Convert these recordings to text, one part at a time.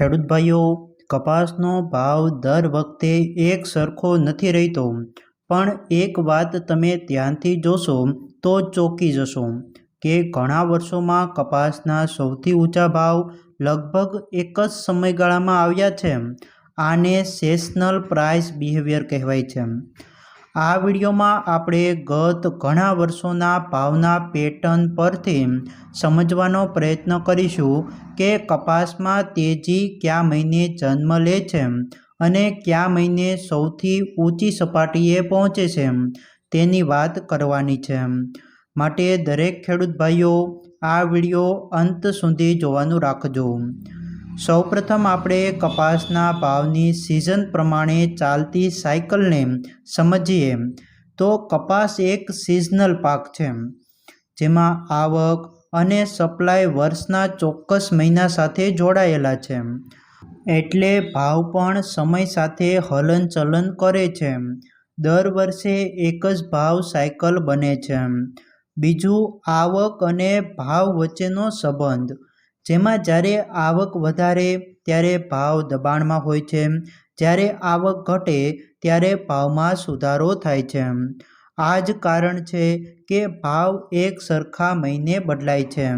ખેડૂત ભાઈઓ, કપાસનો ભાવ દર વખતે એક સરખો નથી રહેતો. પણ એક વાત તમે ધ્યાનથી જોશો તો ચોંકી જશો કે ઘણા વર્ષોમાં કપાસના સૌથી ઊંચા ભાવ લગભગ એક જ સમયગાળામાં આવ્યા છે. આને સેશનલ પ્રાઇસ બિહેવિયર કહેવાય છે. આ વિડીયોમાં આપણે ગત ઘણા વર્ષોના ભાવના પેટર્ન પરથી સમજવાનો પ્રયત્ન કરીશું કે કપાસમાં તેજી કયા મહિને જન્મ લે છે અને કયા મહિને સૌથી ઊંચી સપાટીએ પહોંચે છે તેની વાત કરવાની છે. માટે દરેક ખેડૂત ભાઈઓ આ વીડિયો અંત સુધી જોવાનું રાખજો. સૌપ્રથમ આપણે કપાસના ભાવની સિઝન પ્રમાણે ચાલતી સાયકલને સમજીએ. તો કપાસ એક સિઝનલ પાક છે, જેમાં આવક અને સપ્લાય વર્ષના ચોક્કસ મહિના સાથે જોડાયેલા છે. એટલે ભાવ પણ સમય સાથે હલનચલન કરે છે. દર વર્ષે એક જ ભાવ સાયકલ બને છે. બીજું આવક અને ભાવ વચ્ચેનો સંબંધ. જેમાં જ્યારે આવક વધારે, ત્યારે ભાવ દબાણમાં હોય છે. જ્યારે આવક ઘટે, ત્યારે ભાવમાં સુધારો થાય છે. આ જ કારણ છે કે ભાવ એક સરખા મહિને બદલાય છે.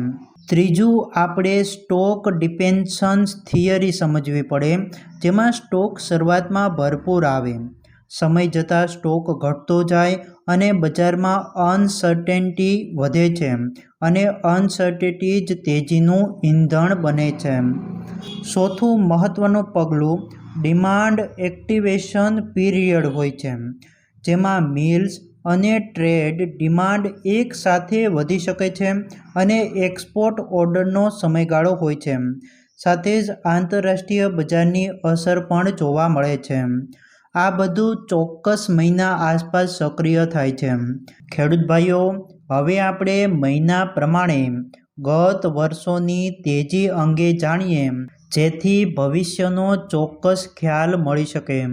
ત્રીજું, આપણે સ્ટોક ડિપેન્શન્સ થિયરી સમજવી પડે, જેમાં સ્ટોક શરૂઆતમાં ભરપૂર આવે. સમય જતાં સ્ટોક ઘટતો જાય અને બજારમાં અનસર્ટેનિટી વધે છે અને અનસર્ટેનિટી જ તેજીનું ઈંધણ બને છે. ચોથું મહત્ત્વનું પગલું ડિમાન્ડ એક્ટિવેશન પીરિયડ હોય છે, જેમાં મિલ્સ અને ટ્રેડ ડિમાન્ડ એક સાથે વધી શકે છે અને એક્સપોર્ટ ઓર્ડરનો સમયગાળો હોય છે. સાથે જ આંતરરાષ્ટ્રીય બજારની અસર પણ જોવા મળે છે. આ બધું ચોક્કસ મહિના આસપાસ સક્રિય થાય છે. ખેડૂત ભાઈઓ, હવે આપણે મહિના પ્રમાણે ગત વર્ષોની તેજી અંગે જાણીએ, જેથી ભવિષ્યનો ચોક્કસ ખ્યાલ મળી શકે.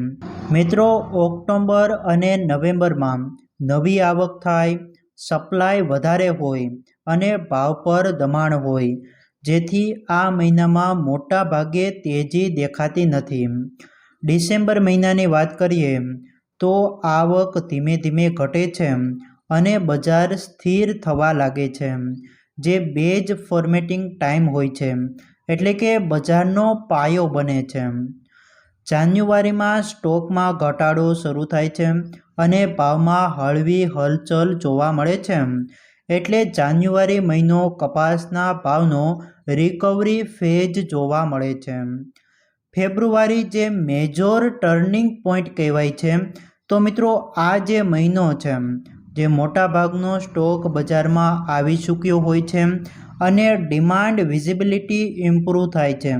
મિત્રો, ઓક્ટોબર અને નવેમ્બરમાં નવી આવક થાય, સપ્લાય વધારે હોય અને ભાવ પર દબાણ હોય, જેથી આ મહિનામાં મોટા ભાગે તેજી દેખાતી નથી. ડિસેમ્બર મહિનાની વાત કરીએ, તો આવક ધીમે ધીમે ઘટે છે અને બજાર સ્થિર થવા લાગે છે, જે બેજ ફોર્મેટિંગ ટાઈમ હોય છે, એટલે કે બજારનો પાયો બને છે. જાન્યુઆરીમાં સ્ટોકમાં ઘટાડો શરૂ થાય છે અને ભાવમાં હળવી હલચલ જોવા મળે છે, એટલે જાન્યુઆરી મહિનો કપાસના ભાવનો રિકવરી ફેજ જોવા મળે છે. ફેબ્રુઆરી જે મેજોર ટર્નિંગ પોઈન્ટ કહેવાય છે, તો મિત્રો આ જે મહિનો છે, જે મોટાભાગનો સ્ટોક બજારમાં આવી ચૂક્યો હોય છે અને ડિમાન્ડ વિઝિબિલિટી ઇમ્પ્રૂવ થાય છે.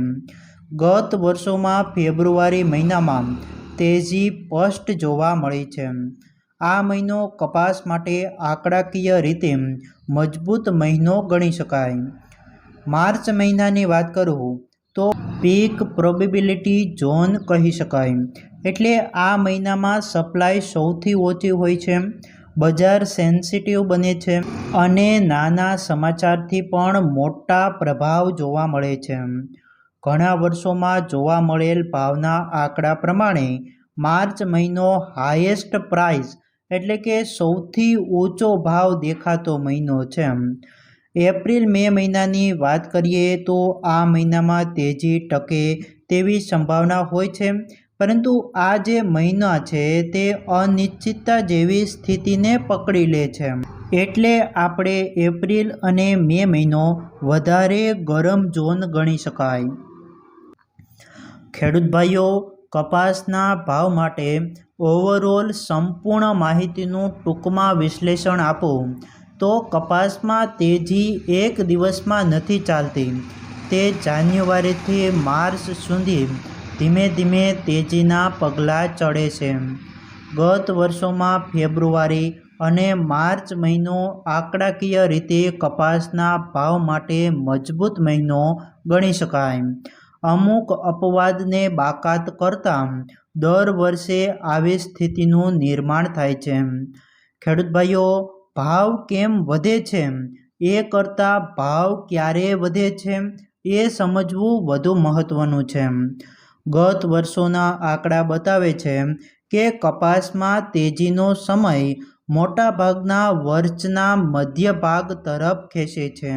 ગત વર્ષોમાં ફેબ્રુઆરી મહિનામાં તેજી સ્પષ્ટ જોવા મળી છે. આ મહિનો કપાસ માટે આંકડાકીય રીતે મજબૂત મહિનો ગણી શકાય. માર્ચ મહિનાની વાત કરું તો પીક પ્રોબેબિલિટી ઝોન કહી શકાય. એટલે આ મહિનામાં સપ્લાય સૌથી ઓછી હોય છે. બજાર સેન્સિટિવ બને છે અને નાના સમાચારથી પણ મોટા પ્રભાવ જોવા મળે છે. ઘણા વર્ષોમાં જોવા મળેલ ભાવના આંકડા પ્રમાણે માર્ચ મહિનો હાઈએસ્ટ પ્રાઇસ એટલે કે સૌથી ઊંચો ભાવ દેખાતો મહિનો છે. એપ્રિલ મે મહિનાની વાત કરીએ તો આ મહિનામાં તેજી ટકે તેવી સંભાવના હોય છે. પરંતુ આ જે મહિના છે તે અનિશ્ચિતતા જેવી સ્થિતિને પકડી લે છે. એટલે આપણે એપ્રિલ અને મે મહિનો વધારે ગરમ ઝોન ગણી શકાય. ખેડૂત ભાઈઓ, કપાસના ભાવ માટે ઓવરઓલ સંપૂર્ણ માહિતીનું ટૂંકમાં વિશ્લેષણ આપો. તો કપાસમાં તેજી એક દિવસમાં નથી ચાલતી. તે જાન્યુઆરીથી માર્ચ સુધી ધીમે ધીમે તેજીના પગલાં ચડે છે. ગત વર્ષોમાં ફેબ્રુઆરી અને માર્ચ મહિનો આંકડાકીય રીતે કપાસના ભાવ માટે મજબૂત મહિનો ગણી શકાય. અમુક અપવાદને બાકાત કરતાં દર વર્ષે આવી સ્થિતિનું નિર્માણ થાય છે. ખેડૂત ભાઈઓ ભાવ કેમ વધે છે? એ કરતાં ભાવ ક્યારે વધે છે? એ સમજવું વધુ મહત્ત્વનું છે. ગત વર્ષોના આંકડા બતાવે છે કે કપાસમાં તેજીનો સમય મોટાભાગના વર્ષના મધ્ય ભાગ તરફ ખેંચે છે.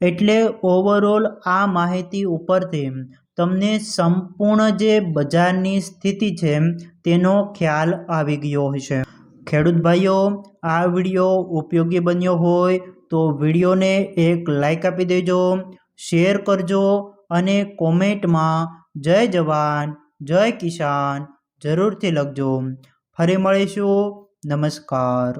એટલે ઓવરઓલ આ માહિતી ઉપરથી તમને સંપૂર્ણ જે બજારની સ્થિતિ છે તેનો ખ્યાલ આવી ગયો હશે. ખેડૂત ભાઈઓ આ વીડિયો ઉપયોગી બન્યો હોય તો વિડીયોને એક લાઈક આપી દેજો શેર કરજો અને કોમેન્ટમાં જય જવાન, જય કિસાન જરૂરથી લખજો. ફરી મળીશું. નમસ્કાર.